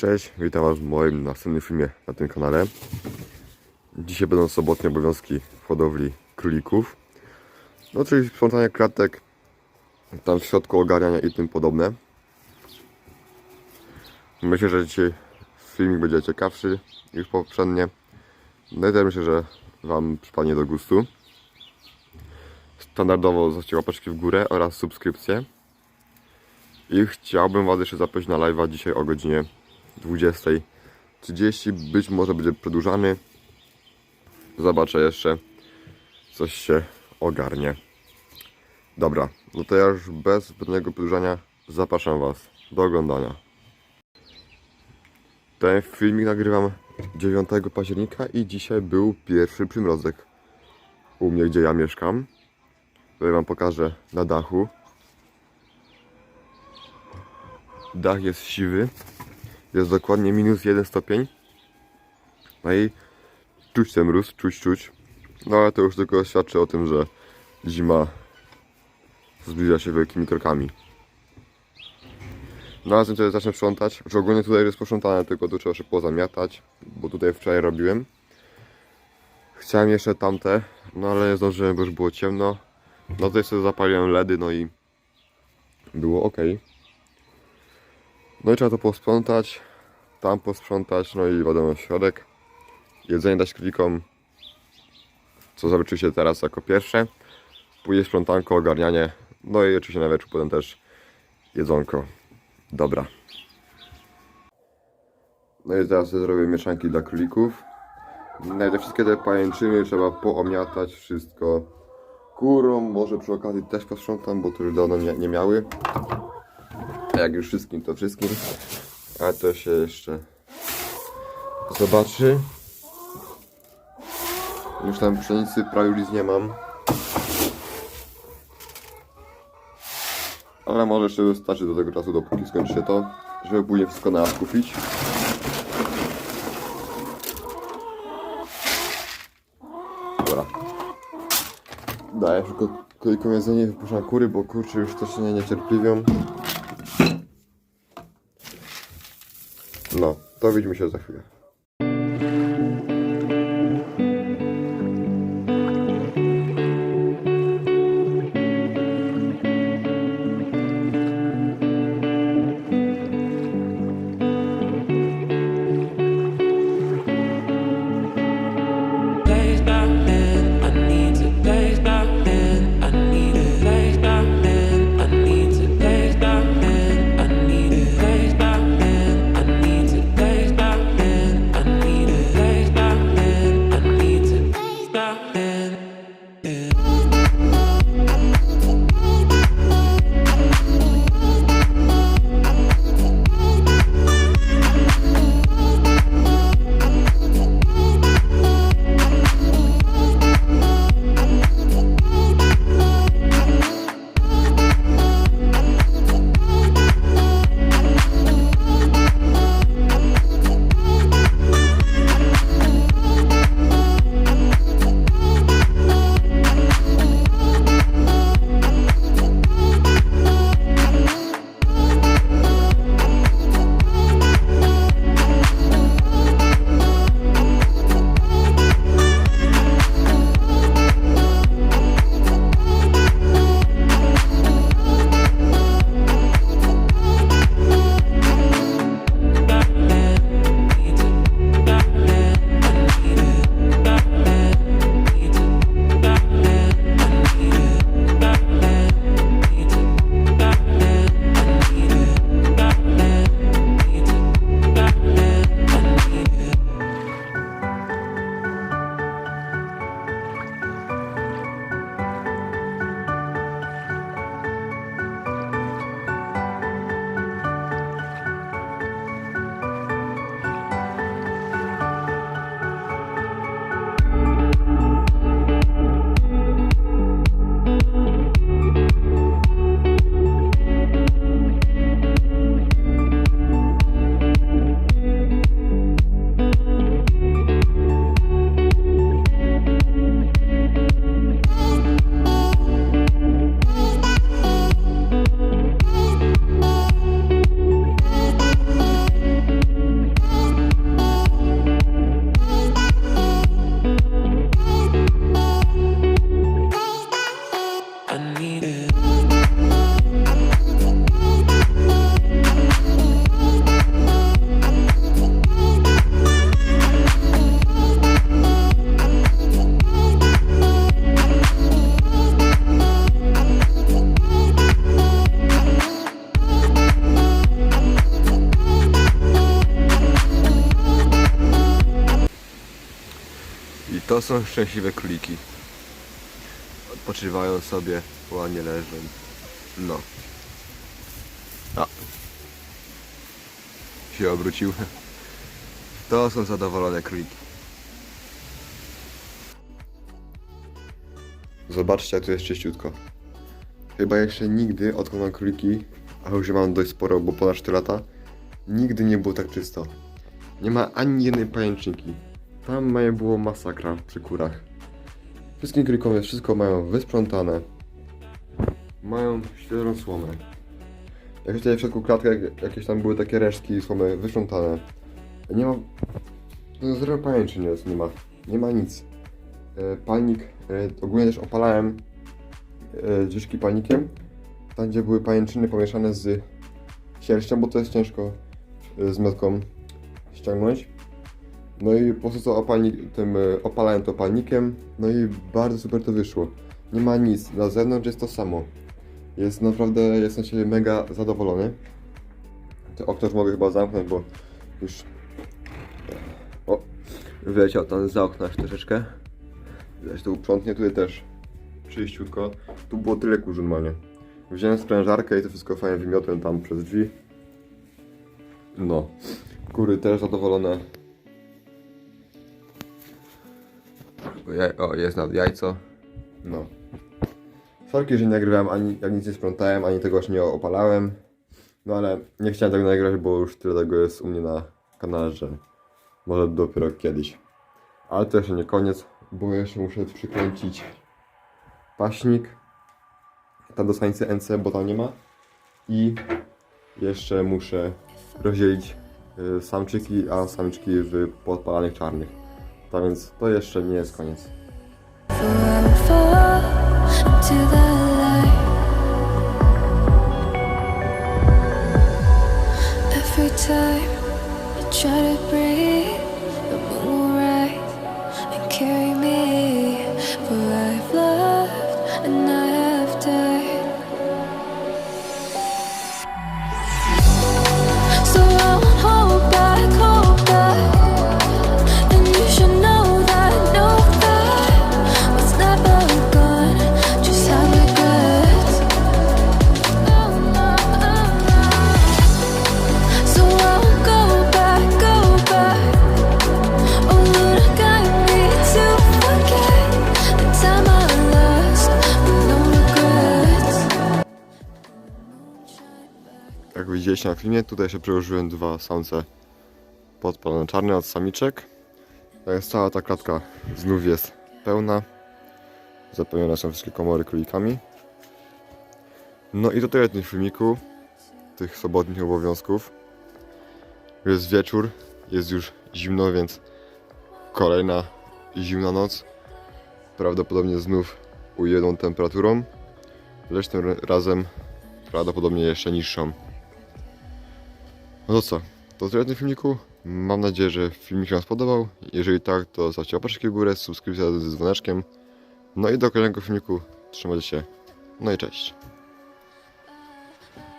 Cześć, witam Was w moim następnym filmie na tym kanale. Dzisiaj będą sobotnie obowiązki w hodowli królików. No czyli sprzątanie kratek, tam w środku ogarniania i tym podobne. Myślę, że dzisiaj filmik będzie ciekawszy niż poprzednie. No i też myślę, że Wam przypadnie do gustu. Standardowo zostawcie łapeczki w górę oraz subskrypcję. I chciałbym Was jeszcze zaprosić na live'a dzisiaj o godzinie 20.30. Być może będzie przedłużany. Zobaczę jeszcze. Coś się ogarnie. Dobra, no to ja już bez zbędnego przedłużania zapraszam Was do oglądania. Ten filmik nagrywam 9 października i dzisiaj był pierwszy przymrozek u mnie, gdzie ja mieszkam. Tutaj Wam pokażę na dachu. Dach jest siwy. Jest dokładnie minus 1 stopień. No i czuć ten mróz, czuć, czuć. No ale to już tylko świadczy o tym, że zima zbliża się wielkimi krokami. No a zatem tutaj zacznę sprzątać. Że ogólnie tutaj jest posprzątane, tylko tu trzeba się pozamiatać, bo tutaj wczoraj robiłem. Chciałem jeszcze tamte, no ale nie zdążyłem, bo już było ciemno. No tutaj sobie zapaliłem LEDy, no i było ok. No i trzeba to posprzątać, tam posprzątać, no i wiadomo środek. Jedzenie dać królikom, co zrobię oczywiście teraz jako pierwsze. Później sprzątanko, ogarnianie, no i oczywiście na wieczór potem też jedzonko. Dobra. No i teraz zrobię mieszanki dla królików. No te wszystkie te pajęczyny trzeba poomiatać wszystko. Kurą może przy okazji też posprzątam, bo to już dawno nie, nie miały. Jak już wszystkim, to wszystkim. A to się jeszcze zobaczy. Już tam pszenicy prawie nic nie mam. Ale może jeszcze wystarczy do tego czasu, dopóki skończy się to, żeby później wszystko na kupić. Dobra. Daję tylko królikom jedzenie, wypuszczam kury, bo kurczę już też nie niecierpliwią. No, to widzimy się za chwilę. To są szczęśliwe króliki. Odpoczywają sobie, ładnie leżą. No. A. Się obrócił. To są zadowolone króliki. Zobaczcie, jak tu jest czyściutko. Chyba jeszcze nigdy, odkąd mam króliki, a już mam dość sporo, bo ponad 4 lata, nigdy nie było tak czysto. Nie ma ani jednej pajęczynki. Tam mają było masakra przy kurach. Wszystkim królikom jest wszystko mają wysprzątane. Mają świeżą słomę. Jak tutaj w środku klatki jak- jakieś tam były takie resztki słomy wysprzątane. Nie ma... Zero pajęczyn jest, nie ma. Nie ma nic. E, palnik, e, ogólnie też opalałem e, drzwiczki palnikiem. Tam gdzie były pajęczyny pomieszane z sierścią, bo to jest ciężko e, z miotką ściągnąć. No i po prostu co opalnik, tym e, opalałem to palnikiem, no i bardzo super to wyszło. Nie ma nic, na zewnątrz jest to samo. Jest naprawdę, jestem się mega zadowolony. To okno już mogę chyba zamknąć, bo już... O, wyleciał tam za okna troszeczkę. To uprzątnie, tutaj też czyściutko. Tu było tyle kurzu normalnie. Wziąłem sprężarkę i to wszystko fajnie wymiotłem tam przez drzwi. No. Kury też zadowolone. O, jest nawet jajco. No. Sorki, że nie nagrywałem, ani jak nic nie sprzątałem, ani tego jeszcze nie opalałem. No ale nie chciałem tego nagrać, bo już tyle tego jest u mnie na kanale, że może dopiero kiedyś. Ale to jeszcze nie koniec, bo jeszcze muszę przykręcić paśnik. Tam do samicy NC, bo tam nie ma. I jeszcze muszę rozdzielić y, samczyki, a samiczki w podpalanych czarnych. Tak więc to jeszcze nie jest koniec. And you should widzieliście na filmie, tutaj się przełożyłem dwa samce podpalone czarne od samiczek. Jest cała ta klatka znów jest pełna. Zapełnione są wszystkie komory królikami. No i tyle w tym filmiku, tych sobotnich obowiązków. Jest wieczór, jest już zimno, więc kolejna zimna noc. Prawdopodobnie znów ujemną temperaturą, lecz tym razem prawdopodobnie jeszcze niższą. No to co? To tyle w tym filmiku. Mam nadzieję, że filmik się Wam spodobał. Jeżeli tak, to zostawcie łapeczki w górę, subskrypcja ze dzwoneczkiem. No i do kolejnego filmiku. Trzymajcie się. No i cześć.